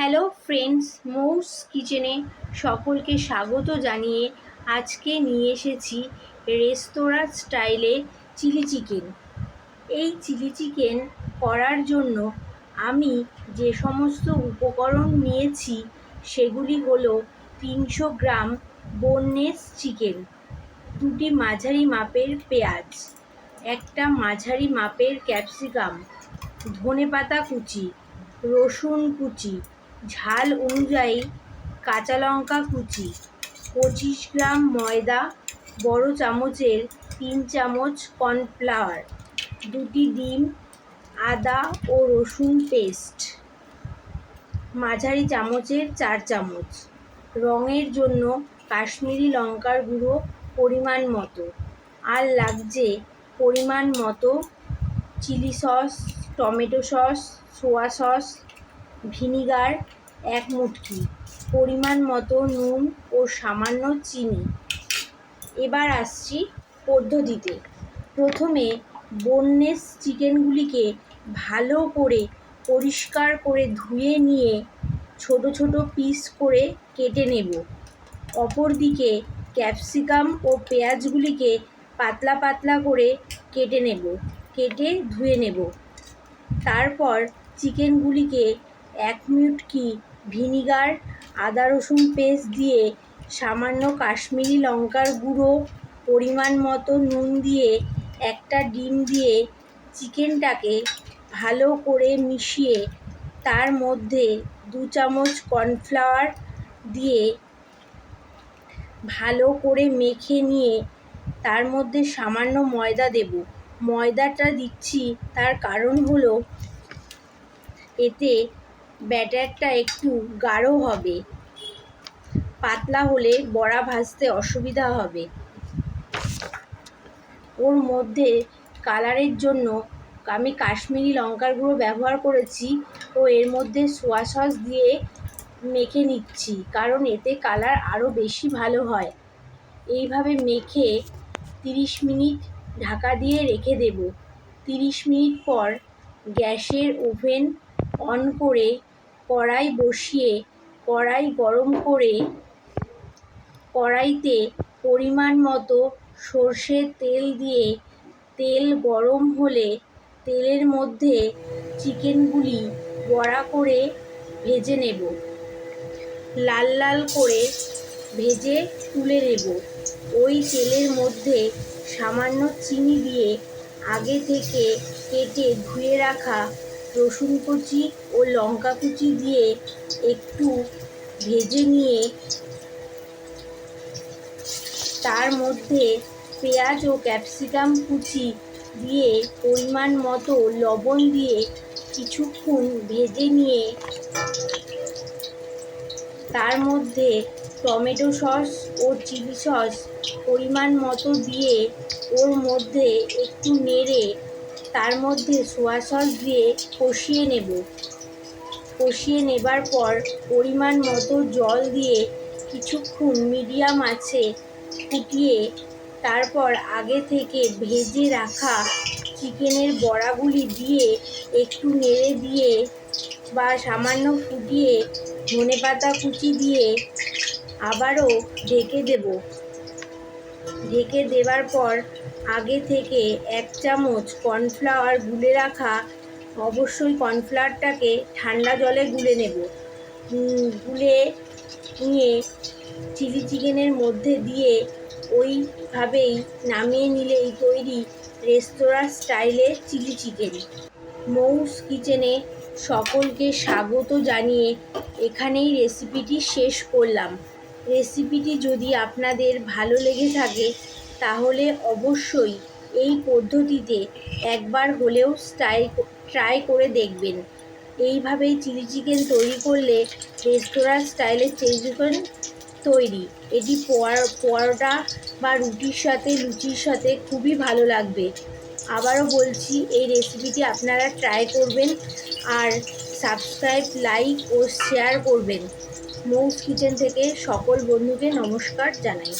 Hello friends মৌস কিচেনে সকলকে স্বাগত জানিয়ে আজকে নিয়ে এসেছি রেস্তোরাঁ স্টাইলে চিলি চিকেন। এই চিলি চিকেন করার জন্য আমি যে সমস্ত উপকরণ নিয়েছি, সেগুলি হলো তিনশো গ্রাম বোনলেস চিকেন, দুটি মাঝারি মাপের পেঁয়াজ, একটা মাঝারি মাপের ক্যাপসিকাম, ধনেপাতা কুচি, রসুন কুচি ঝাল অনুযায়ী কাঁচা লঙ্কা কুচি, পঁচিশ গ্রাম ময়দা, বড় চামচের তিন চামচ কর্নফ্লাওয়ার, দুটি ডিম, আদা ও রসুন পেস্ট, মাঝারি চামচের চার চামচ। রঙের জন্য কাশ্মীরি লঙ্কার গুঁড়ো পরিমাণ মতো। আর লাগছে পরিমাণ মতো chilli sauce, tomato sauce, soya sauce, vinegar এক মুটকি পরিমাণ মতো নুন ও সামান্য চিনি। এবার আসছি পদ্ধতিতে প্রথমে বোনলেস চিকেনগুলিকে ভালো করে পরিষ্কার করে ধুয়ে নিয়ে ছোট ছোট পিস করে কেটে নেব। অপরদিকে ক্যাপসিকাম ও পেঁয়াজগুলিকে পাতলা পাতলা করে কেটে নেব, কেটে ধুয়ে নেব। তারপর চিকেনগুলিকে এক মুটকি ভিনিগার, আদা রসুন পেস্ট দিয়ে সামান্য কাশ্মীরি লঙ্কার গুঁড়ো, পরিমাণ মতো নুন দিয়ে একটা ডিম দিয়ে চিকেনটাকে ভালো করে মিশিয়ে তার মধ্যে দু চামচ কর্নফ্লাওয়ার দিয়ে ভালো করে মেখে নিয়ে তার মধ্যে সামান্য ময়দা দেব। ময়দাটা দিচ্ছি, তার কারণ হলো এতে ব্যাটারটা একটু গাঢ় হবে। পাতলা হলে বড়া ভাজতে অসুবিধা হবে। ওর মধ্যে কালারের জন্য আমি কাশ্মীরি লঙ্কার গুঁড়ো ব্যবহার করেছি ও এর মধ্যে সোয়া সস দিয়ে মেখে নিচ্ছি কারণ এতে কালার আরও বেশি ভালো হয়। এইভাবে মেখে তিরিশ মিনিট ঢাকা দিয়ে রেখে দেব। তিরিশ মিনিট পর গ্যাসের ওভেন অন করে কড়াই বসিয়ে, কড়াই গরম করে কড়াইতে পরিমাণ মতো সর্ষের তেল দিয়ে, তেল গরম হলে তেলের মধ্যে চিকেনগুলি বড়া করে ভেজে নেব। লাল লাল করে ভেজে তুলে নেব। ওই তেলের মধ্যে সামান্য চিনি দিয়ে আগে থেকে কেটে ধুয়ে রাখা রসুন কুচি ও লঙ্কা কুচি দিয়ে একটু ভেজে নিয়ে তার মধ্যে পেঁয়াজ ও ক্যাপসিকাম কুচি দিয়ে পরিমাণ মতো লবণ দিয়ে কিছুক্ষণ ভেজে নিয়ে তার মধ্যে টমেটো সস ও চিলি সস পরিমাণ মতো দিয়ে ওর মধ্যে একটু নেড়ে তার মধ্যে সোয়া সস দিয়ে কষিয়ে নেব। কষিয়ে নেবার পর পরিমাণ মতো জল দিয়ে কিছুক্ষণ মিডিয়াম আছে ফুটিয়ে তারপর আগে থেকে ভেজে রাখা চিকেনের বড়াগুলি দিয়ে একটু নেড়ে দিয়ে বা সামান্য ফুটিয়ে ধনে পাতা কুচি দিয়ে আবারও ঢেকে দেব। ঢেকে দেওয়ার পর আগে থেকে এক চামচ কর্নফ্লাওয়ার গুলে রাখা অবশ্যই কর্নফ্লাওয়ারটাকে ঠান্ডা জলে গুলে নেব। গুলে নিয়ে চিলি চিকেনের মধ্যে দিয়ে ওইভাবেই নামিয়ে নিলেই তৈরি রেস্তোরাঁ স্টাইলে চিলি চিকেন। মৌস কিচেনে সকলকে স্বাগত জানিয়ে এখানেই রেসিপিটি শেষ করলাম। রেসিপিটি যদি আপনাদের ভালো লেগে থাকে, তাহলে অবশ্যই এই পদ্ধতিতে একবার হলেও স্টাই ট্রাই করে দেখবেন। এইভাবেই চিলি চিকেন তৈরি করলে রেস্তোরাঁ স্টাইলের চিলি চিকেন তৈরি। এটি পরোটা বা রুটির সাথে, লুচির সাথে খুবই ভালো লাগবে। আবারও বলছি, এই রেসিপিটি আপনারা ট্রাই করবেন। আর সাবস্ক্রাইব লাইক ও শেয়ার করবেন। মৌস কিচেন থেকে সকল বন্ধুকে নমস্কার জানাই।